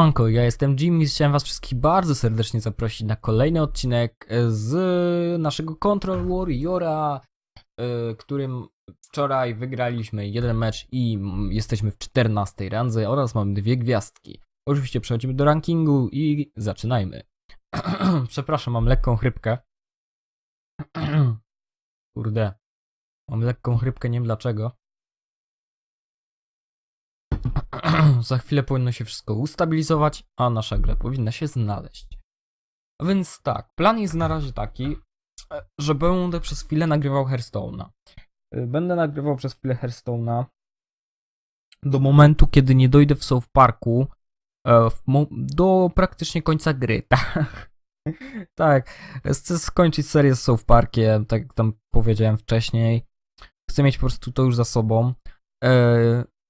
Manko, ja jestem Jimmy, chciałem was wszystkich bardzo serdecznie zaprosić na kolejny odcinek z naszego Control Warriora, y, którym wczoraj wygraliśmy jeden mecz i jesteśmy w 14 randze oraz mamy dwie gwiazdki. Oczywiście przechodzimy do rankingu i zaczynajmy. Przepraszam, mam lekką chrypkę. Kurde. Mam lekką chrypkę, nie wiem dlaczego. Za chwilę powinno się wszystko ustabilizować, a nasza gra powinna się znaleźć. Więc tak, plan jest na razie taki, e, że będę przez chwilę nagrywał Hearthstone'a. E, Będę nagrywał przez chwilę Hearthstone'a do momentu, kiedy nie dojdę w South Parku e, do praktycznie końca gry. Tak, tak. Chcę skończyć serię z South Parkiem, tak jak tam powiedziałem wcześniej. Chcę mieć po prostu to już za sobą.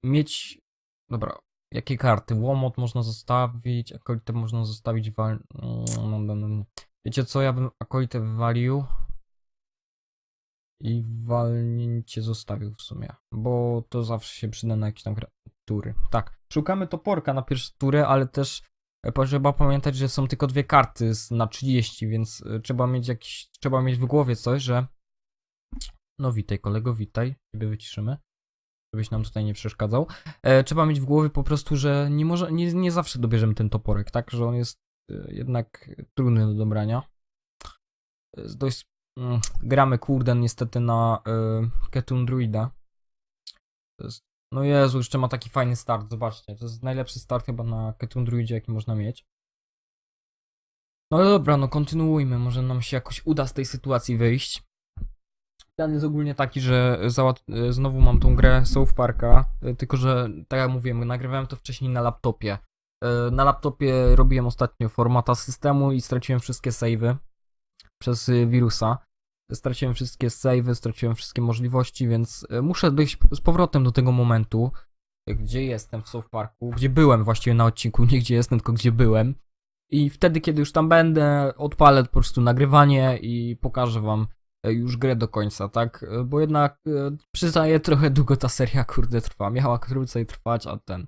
Mieć Dobra, jakie karty? Łomot można zostawić, akolitę można zostawić, wal... no. Wiecie co, ja bym akolitę wywalił i walnięcie zostawił w sumie, bo to zawsze się przyda na jakieś tam tury. Tak, szukamy toporka na pierwsze tury, ale też e, trzeba pamiętać, że są tylko dwie karty na 30, więc e, trzeba mieć jakiś, trzeba mieć w głowie coś, że no witaj kolego, witaj, ciebie wyciszymy, żebyś nam tutaj nie przeszkadzał e, trzeba mieć w głowie po prostu, że nie, może, nie, nie zawsze dobierzemy ten toporek, tak? Że on jest e, jednak trudny do dobrania. Jest dość. Mm, gramy kurde niestety na y, Ketun Druida. Jest, no Jezu, jeszcze ma taki fajny start, zobaczcie. To jest najlepszy start chyba na Ketun Druidzie, jaki można mieć. No dobra, no kontynuujmy, może nam się jakoś uda z tej sytuacji wyjść. Plan jest ogólnie taki, że e, znowu mam tą grę South Parka, e, tylko że tak jak mówiłem, nagrywałem to wcześniej na laptopie. E, Na laptopie robiłem ostatnio formata systemu i straciłem wszystkie savey przez wirusa. Straciłem wszystkie savey, straciłem wszystkie możliwości, więc muszę dojść z powrotem do tego momentu, gdzie jestem w South Parku, gdzie byłem właściwie na odcinku, nie gdzie jestem, tylko gdzie byłem. I wtedy, kiedy już tam będę, odpalę po prostu nagrywanie i pokażę wam już grę do końca, tak? E, Bo jednak e, przyznaję, trochę długo ta seria, kurde, trwa. Miała krócej trwać, a ten.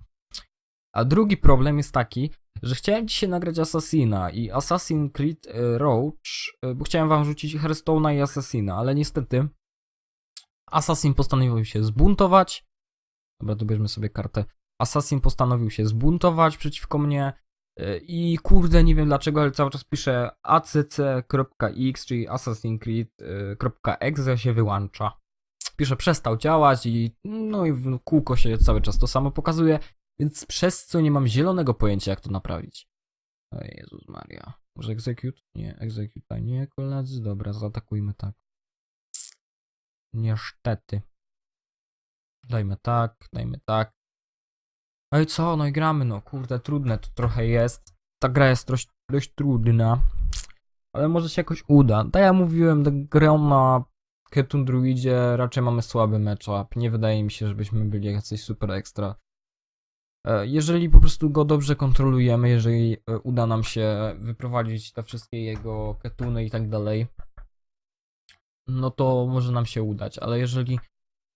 A drugi problem jest taki, że chciałem dzisiaj nagrać Assassina i Assassin Creed e, Roach, e, bo chciałem wam rzucić Hearthstone'a i Assassina, ale niestety Assassin postanowił się zbuntować. Dobra, dobierzmy sobie kartę. Assassin postanowił się zbuntować przeciwko mnie e, i kurde, nie wiem dlaczego, ale cały czas pisze acc.x, czyli Assassin's Creed.exe się wyłącza. Pisze przestał działać i no i kółko się cały czas to samo pokazuje, więc przez co nie mam zielonego pojęcia jak to naprawić. O Jezus Maria. Może execute? Nie, execute nie, koledzy. Dobra, zaatakujmy tak. Niestety. Dajmy tak, dajmy tak. No i co, no i gramy, no kurde, trudne to trochę jest. Ta gra jest dość, dość trudna. Ale może się jakoś uda. Tak jak mówiłem, grę na Ketun Druidzie raczej mamy słaby matchup. Nie wydaje mi się, żebyśmy byli jacyś super ekstra. E, Jeżeli po prostu go dobrze kontrolujemy, jeżeli e, uda nam się wyprowadzić te wszystkie jego ketuny i tak dalej, no to może nam się udać, ale jeżeli,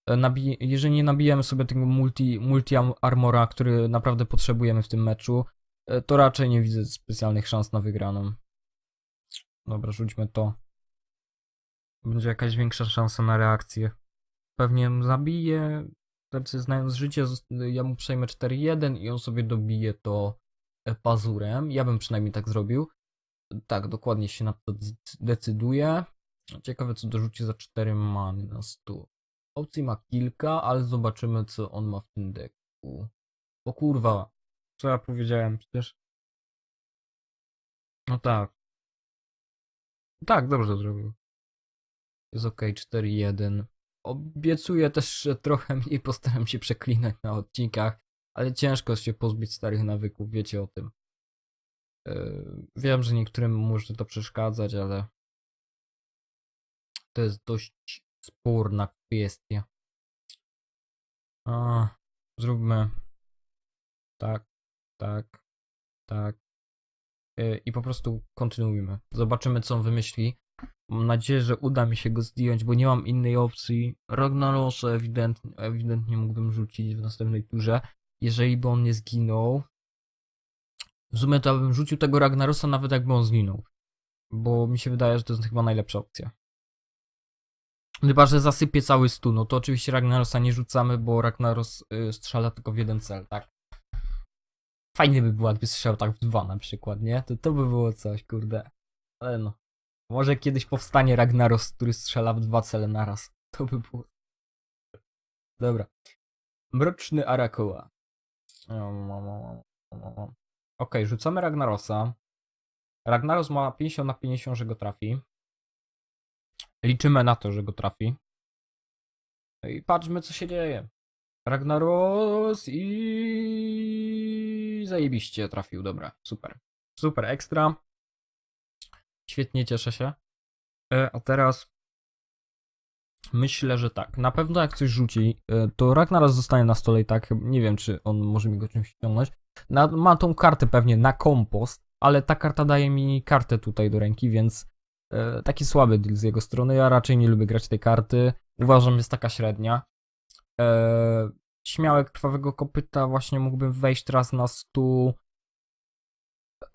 nabi- jeżeli nie nabijemy sobie tego multi, multi armora, który naprawdę potrzebujemy w tym meczu, e, to raczej nie widzę specjalnych szans na wygraną. Dobra, rzućmy to. Będzie jakaś większa szansa na reakcję. Pewnie zabiję, znaczy znając życie, ja mu przejmę 4-1 i on sobie dobije to e, pazurem. Ja bym przynajmniej tak zrobił. Tak, dokładnie się na to dec- decyduję. Ciekawe co dorzuci za 4 many na stół. Opcji ma kilka, ale zobaczymy co on ma w tym deku. O kurwa, co ja powiedziałem przecież. No tak. Tak, dobrze zrobił. Jest ok, 4-1. Obiecuję też, że trochę mniej postaram się przeklinać na odcinkach, ale ciężko się pozbyć starych nawyków, wiecie o tym. Yy, wiem, że niektórym może to przeszkadzać, ale to jest dość sporna kwestia. A, zróbmy tak, tak, tak. Yy, I po prostu kontynuujmy. Zobaczymy, co on wymyśli. Mam nadzieję, że uda mi się go zdjąć, bo nie mam innej opcji. Ragnarosa ewidentnie, ewidentnie mógłbym rzucić w następnej turze. Jeżeli by on nie zginął, W sumie to bym rzucił tego Ragnarosa nawet jakby on zginął. Bo mi się wydaje, że to jest chyba najlepsza opcja. Chyba, że zasypie cały stu, no to oczywiście Ragnarosa nie rzucamy, bo Ragnaros y, strzela tylko w jeden cel, tak? Fajny by było, jakby strzelał tak w dwa na przykład, nie? To, to by było coś, kurde. Ale no. Może kiedyś powstanie Ragnaros, który strzela w dwa cele naraz. To by było. Dobra. Mroczny Arakoa. Okej, rzucamy Ragnarosa. Ragnaros ma 50 na 50, że go trafi. Liczymy na to, że go trafi. No i patrzmy, co się dzieje. Ragnaros i zajebiście trafił, dobra, super. Super, ekstra. Świetnie, cieszę się. E, a teraz myślę, że tak. Na pewno jak coś rzuci, e, to Ragnaros zostanie na stole i tak. Nie wiem, czy on może mi go czymś ściągnąć. Ma tą kartę pewnie na kompost, ale ta karta daje mi kartę tutaj do ręki, więc taki słaby deal z jego strony. Ja raczej nie lubię grać tej karty. Uważam, że jest taka średnia. E, śmiałek krwawego kopyta właśnie mógłbym wejść teraz na stół.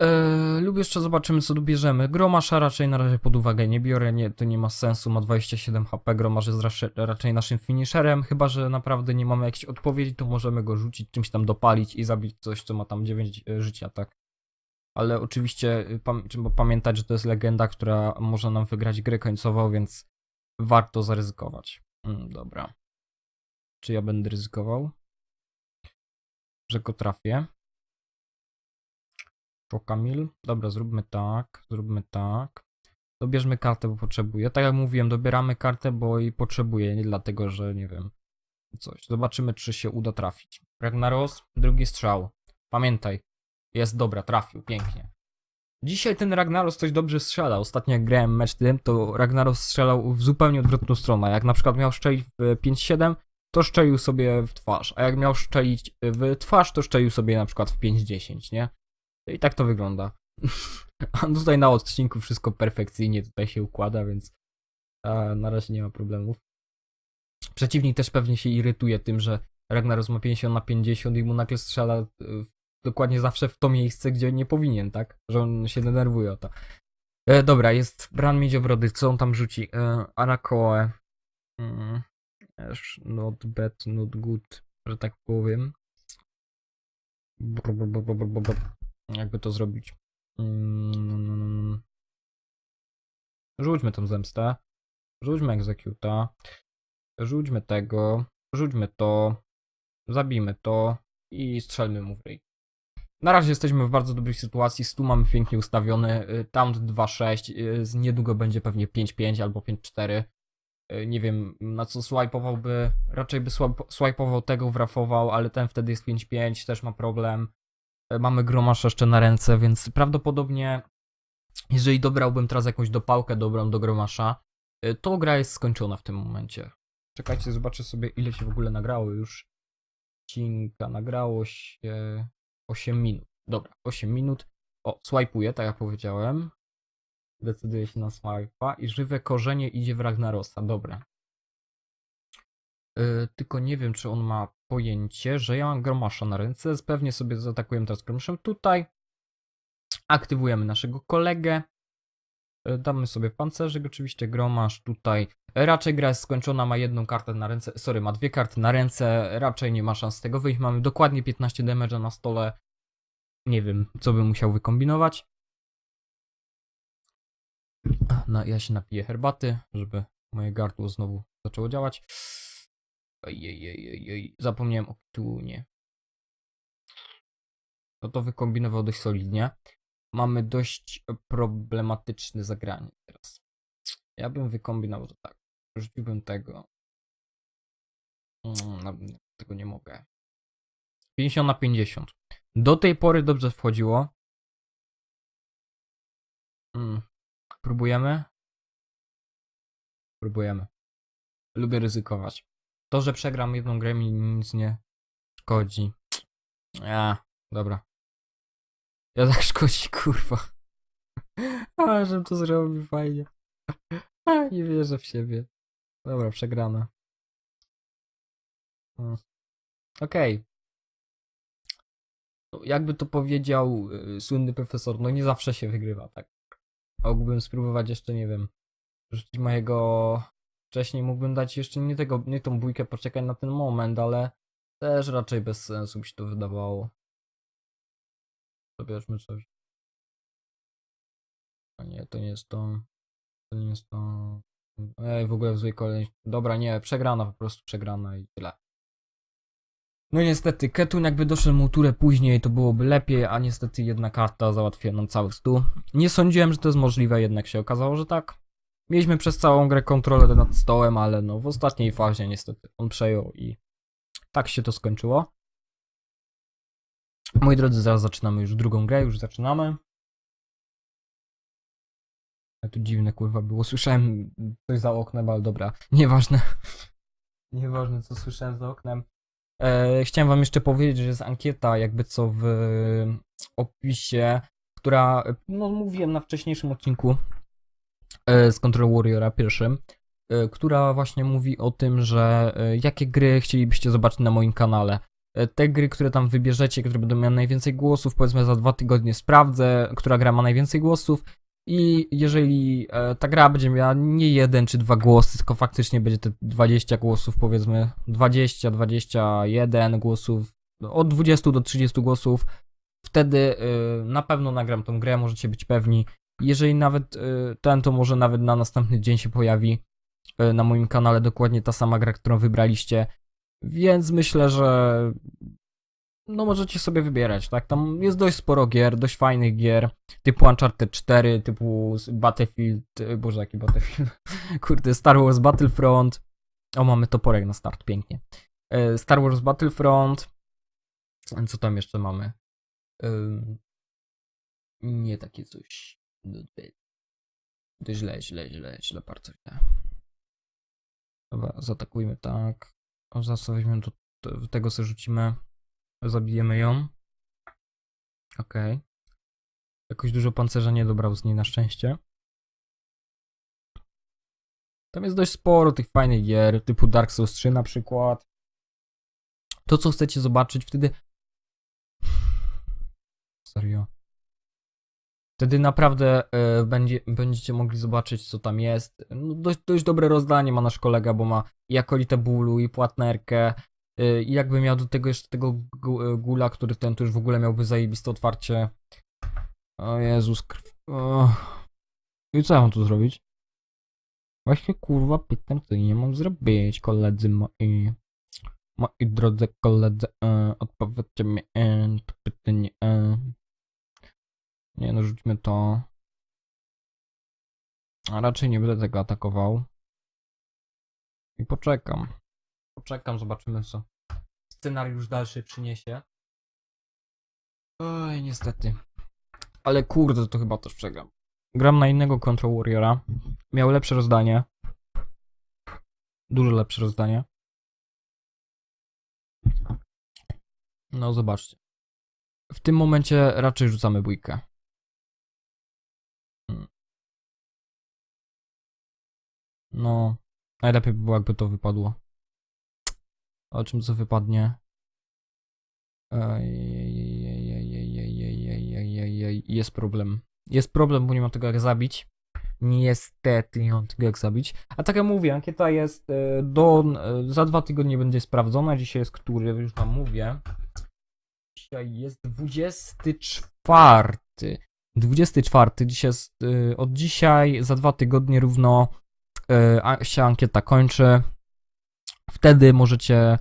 E, lub jeszcze zobaczymy co tu bierzemy. Gromasza raczej na razie pod uwagę nie biorę, nie, to nie ma sensu, ma 27 HP, Gromasz jest raczej, raczej naszym finisherem, chyba że naprawdę nie mamy jakiejś odpowiedzi, to możemy go rzucić, czymś tam dopalić i zabić coś, co ma tam 9 e, życia, tak. Ale oczywiście y, trzeba pamiętać, że to jest legenda, która może nam wygrać grę końcową, więc warto zaryzykować. Mm, dobra. Czy ja będę ryzykował? Że go trafię. To Kamil. Dobra, zróbmy tak. Zróbmy tak. Dobierzmy kartę, bo potrzebuję. Tak jak mówiłem, dobieramy kartę, bo i potrzebuję, nie dlatego, że nie wiem. Coś. Zobaczymy, czy się uda trafić. Ragnaros, drugi strzał. Pamiętaj. Jest dobra, trafił, pięknie. Dzisiaj ten Ragnaros coś dobrze strzela. Ostatnio jak grałem mecz tym, to Ragnaros strzelał w zupełnie odwrotną stronę. Jak na przykład miał strzelić w 5-7, to szczelił sobie w twarz. A jak miał szczelić w twarz, to szczelił sobie na przykład w 5-10, nie? I tak to wygląda. A tutaj na odcinku wszystko perfekcyjnie tutaj się układa, więc na razie nie ma problemów. Przeciwnik też pewnie się irytuje tym, że Ragnaros ma 50 na 50 i mu nagle strzela y, dokładnie zawsze w to miejsce, gdzie nie powinien, tak? Że on się denerwuje o to. E, dobra, jest Bran Miedziobrody, co on tam rzuci? E, Arakoe. Mm, not bad, not good, że tak powiem. Jakby to zrobić? Mm. Rzućmy tą zemstę. Rzućmy executa. Rzućmy tego. Rzućmy to. Zabijmy to. I strzelmy mu w ryj. Na razie jesteśmy w bardzo dobrej sytuacji. Stu mamy pięknie ustawiony. y, Taunt 2.6. y, Niedługo będzie pewnie 5.5 albo 5.4. Y, Nie wiem na co swajpowałby. Raczej by swajpował tego, wrafował, ale ten wtedy jest 5.5. Też ma problem. Mamy gromasza jeszcze na ręce, więc prawdopodobnie jeżeli dobrałbym teraz jakąś dopałkę dobrą do gromasza, to gra jest skończona w tym momencie. Czekajcie, zobaczę sobie ile się w ogóle nagrało już. Odcinka nagrało się 8 minut. Dobra, 8 minut. O, swajpuję, tak jak powiedziałem. Decyduje się na swipe'a i żywe korzenie idzie w Ragnarosa. Dobra. Yy, tylko nie wiem, czy on ma pojęcie, że ja mam gromasza na ręce. Pewnie sobie zaatakujemy teraz gromaszem tutaj. Aktywujemy naszego kolegę. Yy, Damy sobie pancerzyk, oczywiście gromasz tutaj. Raczej gra jest skończona, ma jedną kartę na ręce, sorry, ma dwie karty na ręce, raczej nie ma szans z tego wyjść. Mamy dokładnie 15 damage'a na stole. Nie wiem, co bym musiał wykombinować. No, ja się napiję herbaty, żeby moje gardło znowu zaczęło działać. Ojej, zapomniałem o Ktunie. No to wykombinował dość solidnie. Mamy dość problematyczne zagranie teraz. Ja bym wykombinował to tak. Rzuciłbym tego. Mm, no, tego nie mogę. 50 na 50. Do tej pory dobrze wchodziło. Mm. Próbujemy? Próbujemy. Lubię ryzykować. To, że przegram jedną grę mi nic nie szkodzi. Ja, dobra. Ja tak szkodzi, kurwa. A, żebym to zrobił fajnie. A, nie wierzę w siebie. Dobra, przegrana. Mm. Okej. no, jakby to powiedział y, słynny profesor, no nie zawsze się wygrywa, tak. Mógłbym spróbować jeszcze, nie wiem, rzucić mojego... Wcześniej mógłbym dać jeszcze nie tego, nie tą bójkę, poczekać na ten moment, ale też raczej bez sensu mi się to wydawało. Zabierzmy coś. A nie, to nie jest to. To nie jest to. Ej, w ogóle w złej kolejności. Dobra, nie, przegrana, po prostu przegrana i tyle. No niestety, Ketun jakby doszedł mu turę później, to byłoby lepiej, a niestety jedna karta załatwiła nam cały stół. Nie sądziłem, że to jest możliwe, jednak się okazało, że tak. Mieliśmy przez całą grę kontrolę nad stołem, ale no w ostatniej fazie niestety on przejął i tak się to skończyło. Moi drodzy, zaraz zaczynamy już drugą grę, już zaczynamy. Ale tu dziwne kurwa było, słyszałem coś za oknem, ale dobra, nieważne. Nieważne co słyszałem za oknem. E, chciałem wam jeszcze powiedzieć, że jest ankieta jakby co w opisie, która, no mówiłem na wcześniejszym odcinku e, z Control Warriora pierwszym, e, która właśnie mówi o tym, że e, jakie gry chcielibyście zobaczyć na moim kanale. E, Te gry, które tam wybierzecie, które będą miały najwięcej głosów, powiedzmy za dwa tygodnie sprawdzę, która gra ma najwięcej głosów i jeżeli e, ta gra będzie miała nie jeden czy dwa głosy, tylko faktycznie będzie te 20 głosów, powiedzmy 20, 21 głosów, od 20 do 30 głosów, wtedy e, na pewno nagram tą grę, możecie być pewni. Jeżeli nawet ten, to może nawet na następny dzień się pojawi na moim kanale dokładnie ta sama gra, którą wybraliście. Więc myślę, że no możecie sobie wybierać, tak? Tam jest dość sporo gier, dość fajnych gier, typu Uncharted 4, typu Battlefield, boże jaki Battlefield, kurde, Star Wars Battlefront, o mamy toporek na start, pięknie. E, Star Wars Battlefront, co tam jeszcze mamy? Nie takie coś, to źle, źle, źle, źle, bardzo źle. Dobra, zaatakujmy tak, o zaraz weźmiemy tego sobie rzucimy. Zabijemy ją. Okej. Jakoś dużo pancerza nie dobrał z niej na szczęście. Tam jest dość sporo tych fajnych gier, typu Dark Souls 3 na przykład. To, co chcecie zobaczyć, wtedy... Serio. Wtedy naprawdę e, będzie, będziecie mogli zobaczyć, co tam jest. No, dość, dość dobre rozdanie ma nasz kolega, bo ma i akolitę bólu, i płatnerkę, Y, I jakby miał do tego jeszcze tego y, gula, który ten to już w ogóle miałby zajebiste otwarcie. O Jezus, krw. O. I co ja mam tu zrobić? Właśnie kurwa pytam, co nie mam zrobić, koledzy moi. Moi drodzy koledzy, e, odpowiedzcie mi e, to pytanie. E. Nie no, rzućmy to. A raczej nie będę tego atakował. I poczekam. Poczekam, zobaczymy co scenariusz dalszy przyniesie. Oj, niestety. Ale kurde, to chyba też przegram. Gram na innego Control Warriora. Miał lepsze rozdanie. Dużo lepsze rozdanie. No, zobaczcie. W tym momencie raczej rzucamy bójkę. No, najlepiej by było, jakby to wypadło. O czym co wypadnie? Jest problem. Jest problem, bo nie mam tego jak zabić. Niestety nie mam tego jak zabić. A tak jak mówię, ankieta jest do... Za dwa tygodnie będzie sprawdzona. Dzisiaj jest który, już tam mówię. Dzisiaj jest 24. 24. Dzisiaj jest, od dzisiaj za dwa tygodnie równo się ankieta kończy wtedy możecie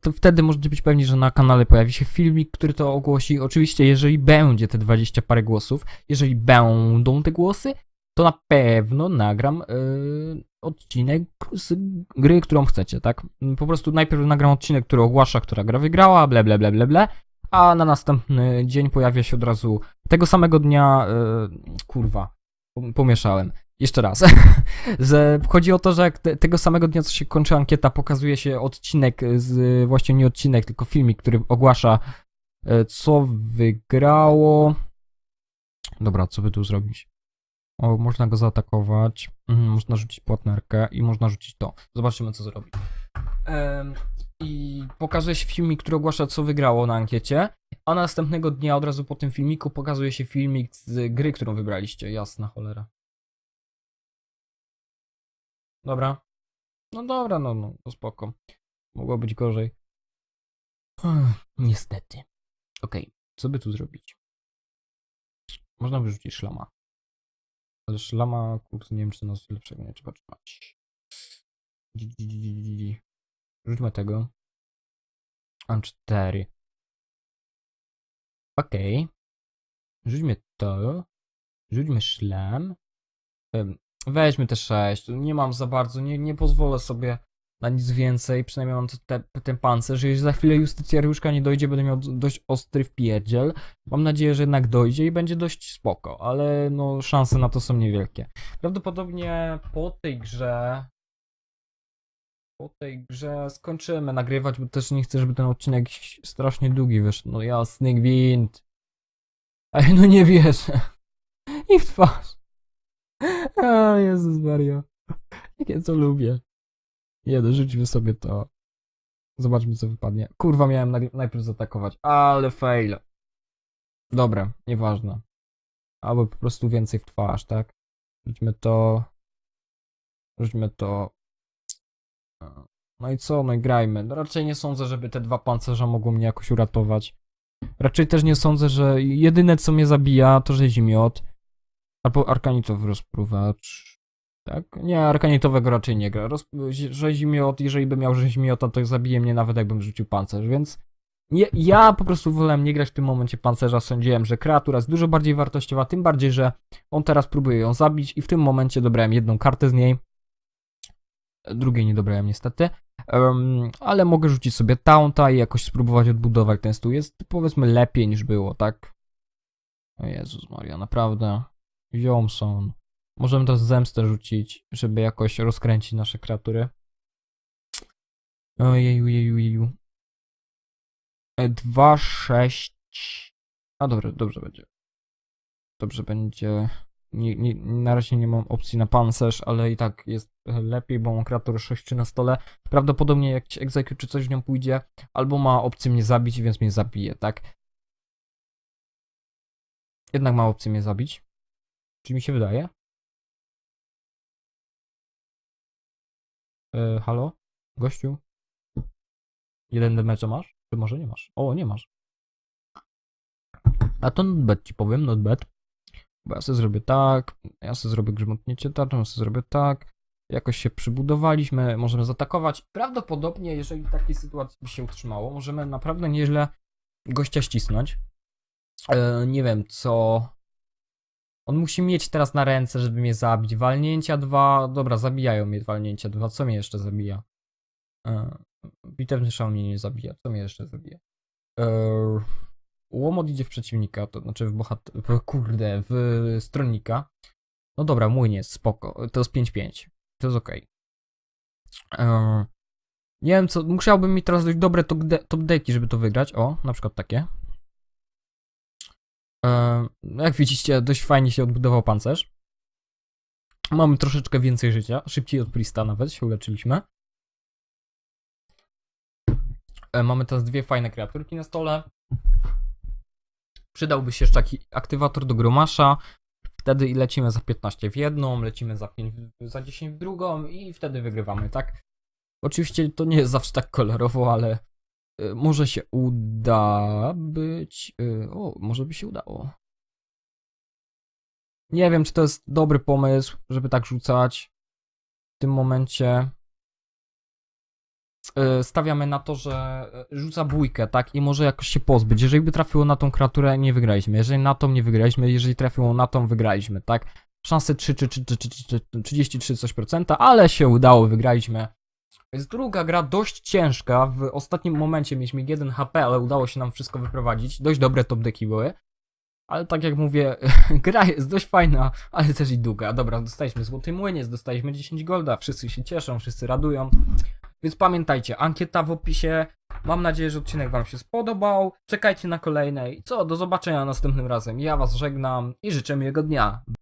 to wtedy możecie być pewni, że na kanale pojawi się filmik, który to ogłosi. Oczywiście, jeżeli będzie te 20 parę głosów, jeżeli będą te głosy, to na pewno nagram y, odcinek z gry, którą chcecie, tak? Po prostu najpierw nagram odcinek, który ogłasza, która gra wygrała, ble, ble, ble, ble, ble, a na następny dzień pojawia się od razu tego samego dnia, y, kurwa, pom- pomieszałem. Jeszcze raz. że chodzi o to, że tego samego dnia, co się kończy ankieta, pokazuje się odcinek z, właśnie nie odcinek, tylko filmik, który ogłasza, e, co wygrało. Dobra, co by tu zrobić? O, można go zaatakować, mhm, można rzucić płatnerkę i można rzucić to. Zobaczymy, co zrobi. I pokazuje się filmik, który ogłasza co wygrało na ankiecie, a następnego dnia od razu po tym filmiku pokazuje się filmik z gry, którą wybraliście. Jasna cholera. Dobra. No dobra, no, no, to spoko. Mogło być gorzej. Niestety. Okej, co by tu zrobić? Można wyrzucić szlama. Ale szlama, kurde, nie wiem, czy nas lepszego nie trzeba trzymać. Rzućmy tego. Mam cztery. Okej. Rzućmy to. Rzućmy szlam. Weźmy te sześć. Tu Nie mam za bardzo, nie, nie pozwolę sobie na nic więcej. Przynajmniej mam te, ten pancerz. Jeżeli za chwilę justycjariuszka nie dojdzie, będę miał dość ostry wpierdziel. Mam nadzieję, że jednak dojdzie i będzie dość spoko, ale no szanse na to są niewielkie. Prawdopodobnie po tej grze po tej grze skończymy nagrywać, bo też nie chcę, żeby ten odcinek strasznie długi wyszedł. No jasny gwint. Ej, no nie wierzę. I w twarz. A, Jezus Maria. Jakie co lubię. Nie, no rzućmy sobie to. Zobaczmy co wypadnie. Kurwa, miałem najpierw zaatakować, ale fail. Dobra, nieważne. Albo po prostu więcej w twarz, tak? Rzućmy to. Rzućmy to. No i co, no i grajmy. No raczej nie sądzę, żeby te dwa pancerza mogły mnie jakoś uratować. Raczej też nie sądzę, że jedyne co mnie zabija to rzezimiot. Albo arkanitowy rozpruwacz. Tak? Nie, arkanitowego raczej nie gra. Roz... Rzezimiot, jeżeli by miał rzezimiota, to zabije mnie nawet jakbym rzucił pancerz, więc... Nie, ja po prostu wolałem nie grać w tym momencie pancerza, sądziłem, że kreatura jest dużo bardziej wartościowa, tym bardziej, że on teraz próbuje ją zabić i w tym momencie dobrałem jedną kartę z niej. Drugiej nie dobrałem niestety. Em, ale mogę rzucić sobie taunta i jakoś spróbować odbudować ten stół. Jest powiedzmy lepiej niż było, tak? O Jezus Maria, naprawdę. Jomson. Możemy też zemstę rzucić, żeby jakoś rozkręcić nasze kreatury. Ojeju, jeju, jeju. 2, 6. A dobra, dobrze będzie. Dobrze będzie. Nie, nie, na razie nie mam opcji na pancerz, ale i tak jest lepiej, bo mam kreaturę 6 na stole. Prawdopodobnie jak execute czy coś w nią pójdzie, albo ma opcję mnie zabić, więc mnie zabije, tak? Jednak ma opcję mnie zabić. Czy mi się wydaje? E, halo? Gościu? Jeden damage masz? Czy może nie masz? O, nie masz. A to not bad ci powiem, bad. Bo ja sobie zrobię tak, ja sobie zrobię grzmotnięcie tarczą, ja sobie zrobię tak. Jakoś się przybudowaliśmy, możemy zaatakować. Prawdopodobnie, jeżeli takiej sytuacji by się utrzymało, możemy naprawdę nieźle gościa ścisnąć. E, nie wiem, co... On musi mieć teraz na ręce, żeby mnie zabić. Walnięcia dwa, dobra, zabijają mnie walnięcia dwa. Co mnie jeszcze zabija? E, bitewny szał mnie nie zabija. Co mnie jeszcze zabija? E, łomot idzie w przeciwnika, to znaczy w bohater... Kurde, w stronnika. No dobra, mój nie spoko. To jest 5-5. To jest okej. Eee, Nie wiem co, musiałbym mieć teraz dość dobre top, de top decki, żeby to wygrać. O, na przykład takie. No Jak widzicie, dość fajnie się odbudował pancerz. Mamy troszeczkę więcej życia, szybciej od Prista nawet się uleczyliśmy. E, Mamy teraz dwie fajne kreaturki na stole. Przydałby się jeszcze taki aktywator do gromasza. Wtedy i lecimy za 15 w jedną, lecimy za 5 w, za 10 w drugą i wtedy wygrywamy, tak? Oczywiście to nie jest zawsze tak kolorowo, ale może się uda być. Y, o, może by się udało. Nie wiem, czy to jest dobry pomysł, żeby tak rzucać. W tym momencie y, stawiamy na to, że rzuca bójkę, tak? I może jakoś się pozbyć. Jeżeli by trafiło na tą kreaturę, nie wygraliśmy. Jeżeli na tą, nie wygraliśmy. Jeżeli trafiło na tą, wygraliśmy, tak? Szanse 3 czy, czy, czy, czy, czy, czy 33 coś procenta, ale się udało, wygraliśmy. Jest druga gra dość ciężka. W ostatnim momencie mieliśmy 1 HP, ale udało się nam wszystko wyprowadzić. Dość dobre top deki były. Ale tak jak mówię, gra jest dość fajna, ale też i długa. Dobra, dostaliśmy złoty młyniec, dostaliśmy 10 golda, wszyscy się cieszą, wszyscy radują. Więc pamiętajcie, ankieta w opisie. Mam nadzieję, że odcinek Wam się spodobał. Czekajcie na kolejnej. Co, do zobaczenia następnym razem. Ja Was żegnam i życzę miłego dnia.